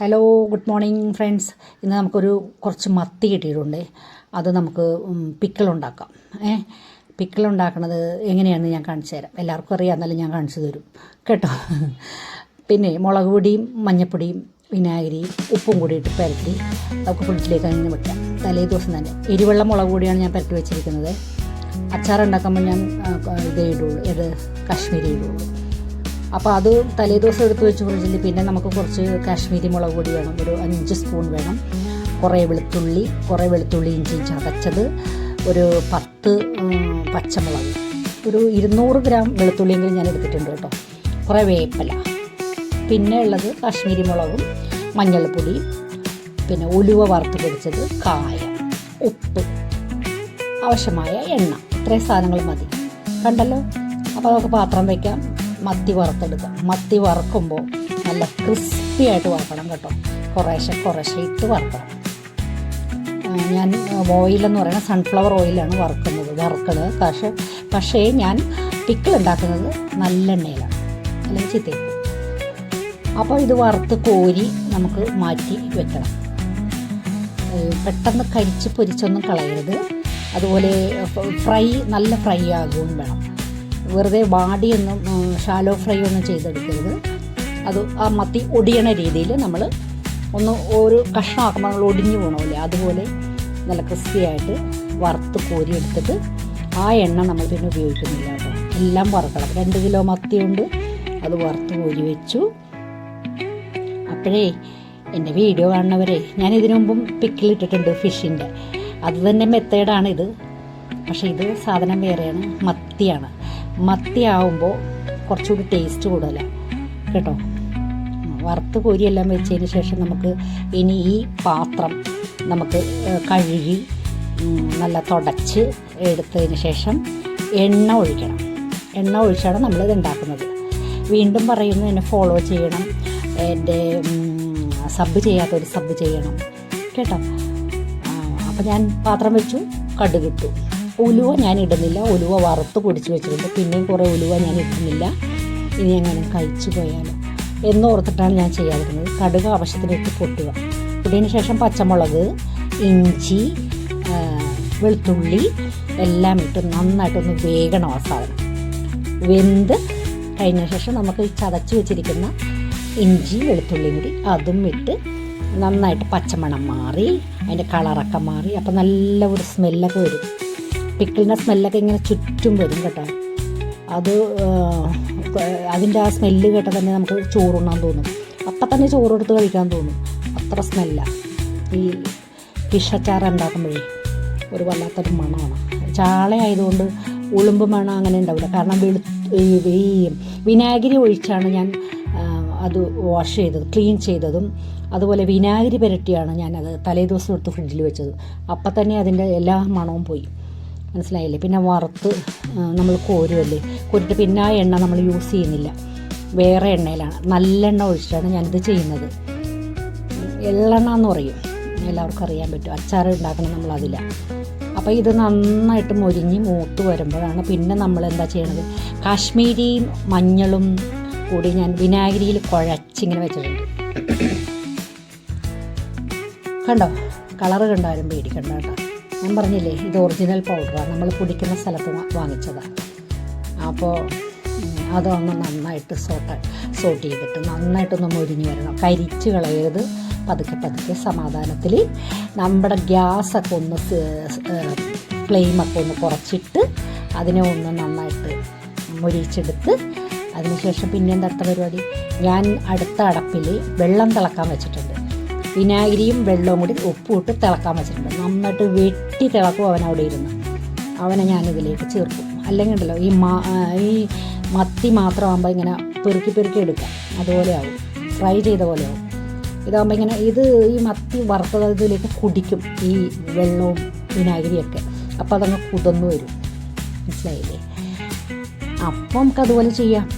Hello good morning friends ഇന്ന് നമുക്കൊരു കുറച്ച് മത്തി കിട്ടിയിട്ടുണ്ട്. അത് നമുക്ക് പിക്കിളുണ്ടാക്കാം ഏ? പിക്കിൾ ഉണ്ടാക്കുന്നത് എങ്ങനെയാണെന്ന് ഞാൻ കാണിച്ചു തരാം. എല്ലാവർക്കും അറിയാം. എന്നാലും ഞാൻ കാണിച്ചു തരും. കേട്ടോ? പിന്നെ മുളക് പൊടിയും മഞ്ഞൾപ്പൊടിയും വിനാഗിരിയും ഉപ്പും കൂടി ഇട്ട് പുരട്ടി നമുക്ക് ഫ്രിഡ്ജിലേക്ക് അങ്ങനെ വെക്കാം. തലേ ദിവസം തന്നെ. എരിവെള്ള മുളക് പൊടിയാണ് ഞാൻ പുരട്ടി വെച്ചിരിക്കുന്നത്. അച്ചാറുണ്ടാക്കുമ്പോൾ ഞാൻ ഇതേ ഇടുള്ളൂ. ഏത് കാശ്മീരി ഇടുള്ളൂ. അപ്പോൾ അത് തലേ ദിവസം എടുത്ത് വെച്ച് ഫ്രിഡ്ജിൽ പിന്നെ നമുക്ക് കുറച്ച് കാശ്മീരി മുളക് പൊടി വേണം. ഒരു അഞ്ച് സ്പൂൺ വേണം. കുറേ വെളുത്തുള്ളി കുറേ വെളുത്തുള്ളി ഇഞ്ചി ചതച്ചത് ഒരു പത്ത് പച്ചമുളക്. ഒരു ഇരുന്നൂറ് ഗ്രാം വെളുത്തുള്ളിയെങ്കിലും ഞാൻ എടുത്തിട്ടുണ്ട് കേട്ടോ. കുറേ വേപ്പില. പിന്നെ ഉള്ളത് കാശ്മീരി മുളകും മഞ്ഞൾപ്പൊടി പിന്നെ ഉലുവ വറുത്ത് പൊടിച്ചത് കായം ഉപ്പ്. ആവശ്യമായ എണ്ണ. ഇത്രയും സാധനങ്ങൾ മതി. കണ്ടല്ലോ? അപ്പോൾ നമുക്ക് പാത്രം വയ്ക്കാം മത്തി വറുത്തെടുക്കുക. മത്തി വറുക്കുമ്പോൾ നല്ല ക്രിസ്പി ആയിട്ട് വറുക്കണം കേട്ടോ. കുറേശ്ശെ കുറേശ്ശെ ഇട്ട് വറുക്കണം. ഞാൻ ഓയിലെന്ന് പറയുന്നത് സൺഫ്ലവർ ഓയിലാണ് വറുക്കുന്നത് വറുക്കുന്നത് പക്ഷേ പക്ഷേ ഞാൻ പിക്കിൾ ഉണ്ടാക്കുന്നത് നല്ലെണ്ണയിലാണ് അല്ലെങ്കിൽ ചിത്തേക്ക് അപ്പോൾ ഇത് വറുത്ത് കോരി നമുക്ക് മാറ്റി വെക്കണം. പെട്ടെന്ന് കരിച്ച് പൊരിച്ചൊന്നും കളയരുത്. അതുപോലെ ഫ്രൈ നല്ല ഫ്രൈ ആകുകയും വേണം. വെറുതെ വാടിയൊന്നും ഷാലോ ഫ്രൈ ഒന്നും ചെയ്തെടുക്കരുത്. അത് ആ മത്തി ഒടിയണ രീതിയിൽ നമ്മൾ ഒന്ന് ഒരു കഷ്ണമാക്കുമ്പോൾ നമ്മൾ ഒടിഞ്ഞു പോകണമില്ല അതുപോലെ നല്ല ക്രിസ്പിയായിട്ട് വറുത്ത് കോരി എടുത്തിട്ട് ആ എണ്ണ നമ്മൾ പിന്നെ ഉപയോഗിക്കുന്നില്ല കേട്ടോ. എല്ലാം വറുക്കണം. രണ്ട് കിലോ മത്തിയുണ്ട് അത് വറുത്ത് കോരി വെച്ചു. അപ്പോഴേ എന്റെ വീഡിയോ കാണുന്നവരെ ഞാൻ ഇതിനു മുമ്പും പിക്കിലിട്ടിട്ടുണ്ട് ഫിഷിന്റെ അത് തന്നെ മെത്തേഡാണിത് പക്ഷേ ഇത് സാധനം വേറെയാണ്. മത്തിയാണ്. മത്തി ആവുമ്പോൾ കുറച്ചുകൂടി ടേസ്റ്റ് കൂടുതലാണ് കേട്ടോ? വറുത്ത് കോരിയെല്ലാം വെച്ചതിന് ശേഷം നമുക്ക് ഇനി ഈ പാത്രം നമുക്ക് കഴുകി നല്ല തുടച്ച് എടുത്തതിന് ശേഷം എണ്ണ ഒഴിക്കണം. എണ്ണ ഒഴിച്ചാണ് നമ്മളിത് ഉണ്ടാക്കുന്നത്. വീണ്ടും പറയുന്നു എന്നെ ഫോളോ ചെയ്യണം. എന്റെ സബ് ചെയ്യാത്തൊരു സബ് ചെയ്യണം. കേട്ടോ? അപ്പോൾ ഞാൻ പാത്രം വെച്ചു കടുകിട്ടു ഉലുവ ഞാൻ ഇടുന്നില്ല. ഉലുവ വറുത്ത് പൊടിച്ച് വെച്ചിട്ടുണ്ട്. പിന്നെയും കുറേ ഉലുവ ഞാൻ ഇടുന്നില്ല. ഇനി എങ്ങനെ കഴിച്ചു പോയാലോ എന്നോർത്തിട്ടാണ് ഞാൻ ചെയ്യാതിരുന്നത്. കടുക് ആവശ്യത്തിലേക്ക് പൊട്ടുക. പൊട്ടിയതിന് ശേഷം പച്ചമുളക് ഇഞ്ചി വെളുത്തുള്ളി എല്ലാം ഇട്ട് നന്നായിട്ടൊന്ന് വേഗണം ആ സാധനം. വെന്ത് കഴിഞ്ഞ ശേഷം നമുക്ക് ചതച്ച് വെച്ചിരിക്കുന്ന ഇഞ്ചി വെളുത്തുള്ളി കൂടി അതും ഇട്ട് നന്നായിട്ട് പച്ചമണം മാറി അതിന്റെ കളറൊക്കെ മാറി അപ്പം നല്ല ഒരു സ്മെല്ലൊക്കെ വരും. പിക്കിളിന്റെ സ്മെല്ലൊക്കെ ഇങ്ങനെ ചുറ്റും വരും കേട്ടോ. അത് അതിന്റെ ആ സ്മെല്ല് കേട്ടാൽ തന്നെ നമുക്ക് ചോറുണ്ണാൻ തോന്നും. അപ്പം തന്നെ ചോറെടുത്ത് കഴിക്കാൻ തോന്നും. അത്ര സ്മെല്ല ഈ ഫിഷ് അച്ചാർ ഉണ്ടാക്കുമ്പോഴേ ഒരു വല്ലാത്തൊരു മണമാണ്. ചാള ആയതുകൊണ്ട് ഉളുമ്പ് മണം അങ്ങനെ ഉണ്ടാവില്ല. കാരണം വെളു ഈ വിനാഗിരി ഒഴിച്ചാണ് ഞാൻ അത് വാഷ് ചെയ്തത് ക്ലീൻ ചെയ്തതും. അതുപോലെ വിനാഗിരി പുരട്ടിയാണ് ഞാനത് തലേ ദിവസം എടുത്ത് ഫ്രിഡ്ജിൽ വെച്ചത്. അപ്പം തന്നെ അതിന്റെ എല്ലാ മണവും പോയി. മനസ്സിലായില്ലേ? പിന്നെ വറുത്ത് നമ്മൾ കോരുമല്ലേ കോരിട്ട് പിന്നെ ആ എണ്ണ നമ്മൾ യൂസ് ചെയ്യുന്നില്ല. വേറെ എണ്ണയിലാണ്. നല്ലെണ്ണ ഒഴിച്ചിട്ടാണ് ഞാനിത് ചെയ്യുന്നത്. എള്ളെണ്ണ എന്ന് പറയും. എല്ലാവർക്കും അറിയാൻ പറ്റും. അച്ചാർ ഉണ്ടാക്കണം നമ്മൾ അപ്പോൾ ഇത് നന്നായിട്ട് മൊരിഞ്ഞ് മൂത്ത് വരുമ്പോഴാണ് പിന്നെ നമ്മൾ എന്താ ചെയ്യണത്? കാശ്മീരി മഞ്ഞളും കൂടി ഞാൻ വിനാഗിരിയിൽ കുഴച്ചിങ്ങനെ വെച്ചിട്ടുണ്ട്. കണ്ടോ? കളറ് കണ്ടാലും പേടിക്കണ്ട കേട്ടോ. ഞാൻ പറഞ്ഞില്ലേ ഇത് ഒറിജിനൽ പൗഡറാണ് നമ്മൾ കുടിക്കുന്ന സ്ഥലത്ത് വാങ്ങിച്ചതാണ് അപ്പോൾ അതൊന്ന് നന്നായിട്ട് സോട്ട് സോട്ട് ചെയ്തിട്ട് നന്നായിട്ടൊന്ന് മൊരിഞ്ഞ് വരണം. കരിച്ച് കളയരുത്. പതുക്കെ പതുക്കെ സമാധാനത്തിൽ നമ്മുടെ ഗ്യാസൊക്കെ ഒന്ന് ഫ്ലെയിമൊക്കെ ഒന്ന് കുറച്ചിട്ട് അതിനെ ഒന്ന് നന്നായിട്ട് മുരിച്ചെടുത്ത് അതിനുശേഷം പിന്നെ എന്താ അടുത്ത പരിപാടി? ഞാൻ അടുത്ത അടപ്പിൽ വെള്ളം തിളക്കാൻ വെച്ചിട്ടുണ്ട്. വിനാഗിരിയും വെള്ളവും കൂടി ഉപ്പും ഇട്ട് തിളക്കാൻ വെച്ചിട്ടുണ്ട്. നന്നായിട്ട് വെട്ടി തിളക്കും അവൻ അവിടെ ഇരുന്ന്. അവനെ ഞാൻ ഇതിലേക്ക് ചേർക്കും. അല്ലെങ്കിൽ ഉണ്ടല്ലോ ഈ മാ ഈ മത്തി മാത്രമാകുമ്പോൾ ഇങ്ങനെ പെറുക്കി പെറുക്കി എടുക്കാം. അതുപോലെ ആവും. ഫ്രൈ ചെയ്ത പോലെ ആവും. ഇതാകുമ്പോൾ ഇങ്ങനെ ഇത് ഈ മത്തി വറുത്തത് ഇതിലേക്ക് കുടിക്കും ഈ വെള്ളവും വിനാഗിരിയൊക്കെ അപ്പോൾ അതങ്ങ് കുതന്നു വരും. മനസ്സിലായില്ലേ? അപ്പം നമുക്കതുപോലെ ചെയ്യാം.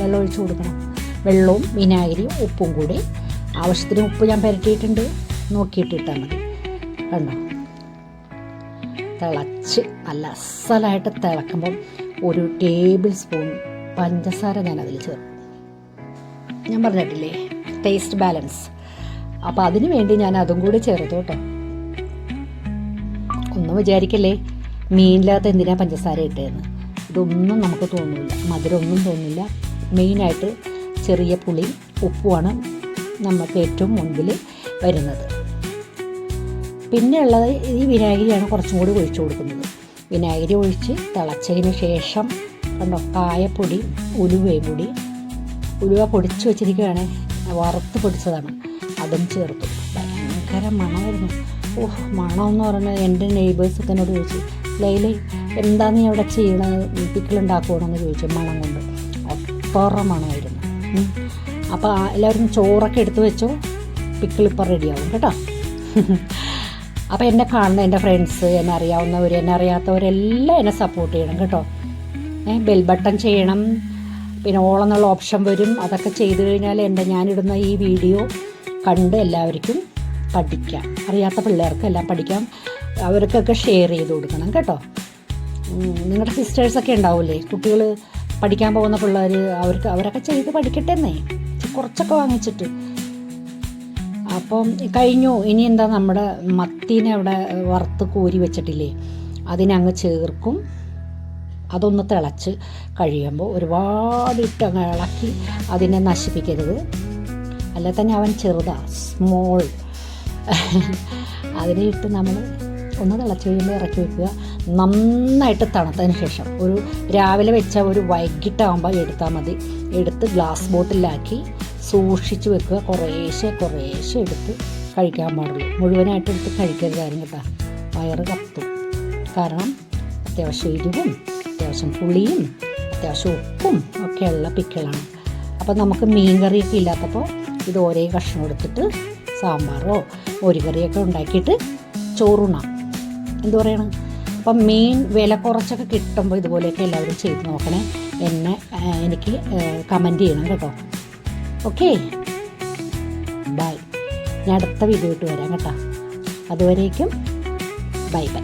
വെള്ളം ഒഴിച്ചു കൊടുക്കണം. വെള്ളവും വിനാഗിരിയും ഉപ്പും കൂടി ആവശ്യത്തിന് ഉപ്പ് ഞാൻ പുരട്ടിയിട്ടുണ്ട്. നോക്കിയിട്ട് ഇട്ടാൽ മതി. കണ്ടോ? തിളച്ച് നല്ല അസലായിട്ട് തിളക്കുമ്പം ഒരു ടേബിൾ സ്പൂൺ പഞ്ചസാര ഞാൻ അതിൽ ചേർക്കും. ഞാൻ പറഞ്ഞിട്ടില്ലേ? Taste balance. അപ്പം അതിന് വേണ്ടി ഞാൻ അതും കൂടി ചേർത്തു കേട്ടോ. ഒന്നും വിചാരിക്കല്ലേ? മീനില്ലാത്ത എന്തിനാ പഞ്ചസാര ഇട്ടതെന്ന് ഇതൊന്നും നമുക്ക് തോന്നില്ല മധുരമൊന്നും തോന്നില്ല മെയിനായിട്ട് ചെറിയ പുളി ഉപ്പുമാണ് നമുക്ക് ഏറ്റവും മുൻപിൽ വരുന്നത്. പിന്നെ ഉള്ളത് ഈ വിനാഗിരിയാണ് കുറച്ചും കൂടി ഒഴിച്ചു കൊടുക്കുന്നത്. വിനാഗിരി ഒഴിച്ച് തിളച്ചതിന് ശേഷം കണ്ടോ കായപ്പൊടി ഉലുവയും ഉലുവ പൊടിച്ച് വെച്ചിരിക്കുകയാണ്. വറുത്ത് പൊടിച്ചതാണ്. അതും ചേർത്തു. ഭയങ്കര മണമായിരുന്നു. ഓഹ് മണം എന്ന് പറഞ്ഞാൽ എന്റെ നെയ്ബേഴ്സൊക്കെ എന്നോട് ചോദിച്ചു ലൈലി എന്താ നീ അവിടെ ചെയ്യണത്? പിക്കിളുണ്ടാക്കുവാണെന്ന് ചോദിച്ചു മണം കൊണ്ട്. അത്ര മണമായിരുന്നു. അപ്പോൾ എല്ലാവരും ചോറൊക്കെ എടുത്തു വെച്ചോ. പിക്കിളിപ്പം റെഡിയാവും കേട്ടോ. അപ്പോൾ എന്നെ കാണുന്ന എന്റെ ഫ്രണ്ട്സ് എന്നെ അറിയാവുന്നവർ എന്നെ അറിയാത്തവരെല്ലാം എന്നെ സപ്പോർട്ട് ചെയ്യണം കേട്ടോ. ബെൽ ബട്ടൺ ചെയ്യണം. പിന്നെ ഓൾ എന്നുള്ള ഓപ്ഷൻ വരും. അതൊക്കെ ചെയ്തു കഴിഞ്ഞാൽ എന്റെ ഞാനിടുന്ന ഈ വീഡിയോ കണ്ട് എല്ലാവർക്കും പഠിക്കാം. അറിയാത്ത പിള്ളേർക്ക് എല്ലാം പഠിക്കാം. അവർക്കൊക്കെ ഷെയർ ചെയ്ത് കൊടുക്കണം കേട്ടോ. നിങ്ങളുടെ സിസ്റ്റേഴ്സൊക്കെ ഉണ്ടാവില്ലേ കുട്ടികൾ പഠിക്കാൻ പോകുന്ന പിള്ളേർ അവർക്ക് അവരൊക്കെ ചെയ്ത് പഠിക്കട്ടെ എന്നേ കുറച്ചൊക്കെ വാങ്ങിച്ചിട്ട്. അപ്പം കഴിഞ്ഞു. ഇനി എന്താ നമ്മുടെ മത്തീനെ അവിടെ വറുത്ത് കോരി വെച്ചിട്ടില്ലേ? അതിനങ്ങ് ചേർക്കും. അതൊന്ന് തിളച്ച് കഴിയുമ്പോൾ ഒരുപാട് ഇട്ടങ്ങ് ഇളക്കി അതിനെ നശിപ്പിക്കരുത്. അല്ല തന്നെ അവൻ ചെറുതാ സ്മോൾ അതിനെ ഇട്ട് നമ്മൾ ഒന്ന് തിളച്ച് കഴിയുമ്പോൾ ഇറക്കി വെക്കുക. നന്നായിട്ട് തണുത്തതിന് ശേഷം ഒരു രാവിലെ വെച്ച ഒരു വൈകിട്ടാകുമ്പോൾ എടുത്താൽ മതി. എടുത്ത് ഗ്ലാസ് ബോട്ടിലാക്കി സൂക്ഷിച്ച് വെക്കുക. കുറേശ്ശെ കുറേശ്ശെ എടുത്ത് കഴിക്കാൻ പാടുള്ളൂ. മുഴുവനായിട്ട് എടുത്ത് കഴിക്കരുതായിരുന്നു കേട്ടോ. വയറ് കത്തും. കാരണം അത്യാവശ്യം എരിവും അത്യാവശ്യം പുളിയും അത്യാവശ്യം ഉപ്പും ഒക്കെയുള്ള പിക്കിളാണ്. അപ്പോൾ നമുക്ക് മീൻ കറിയൊക്കെ ഇല്ലാത്തപ്പോൾ ഇത് ഒരേ കഷ്ണം എടുത്തിട്ട് സാമ്പാറോ ഒരു കറിയൊക്കെ ഉണ്ടാക്കിയിട്ട് ചോറുണ്ണാം. എന്തു പറയണം? അപ്പം മീൻ വില കുറച്ചൊക്കെ കിട്ടുമ്പോൾ ഇതുപോലെയൊക്കെ എല്ലാവരും ചെയ്ത് നോക്കണേ. എന്നെ എനിക്ക് കമന്റ് ചെയ്യണം കേട്ടോ. ഓക്കെ ബൈ ഞാൻ അടുത്ത വീഡിയോ ഇട്ട് വരാം കേട്ടോ. അതുവരേക്കും. Bye bye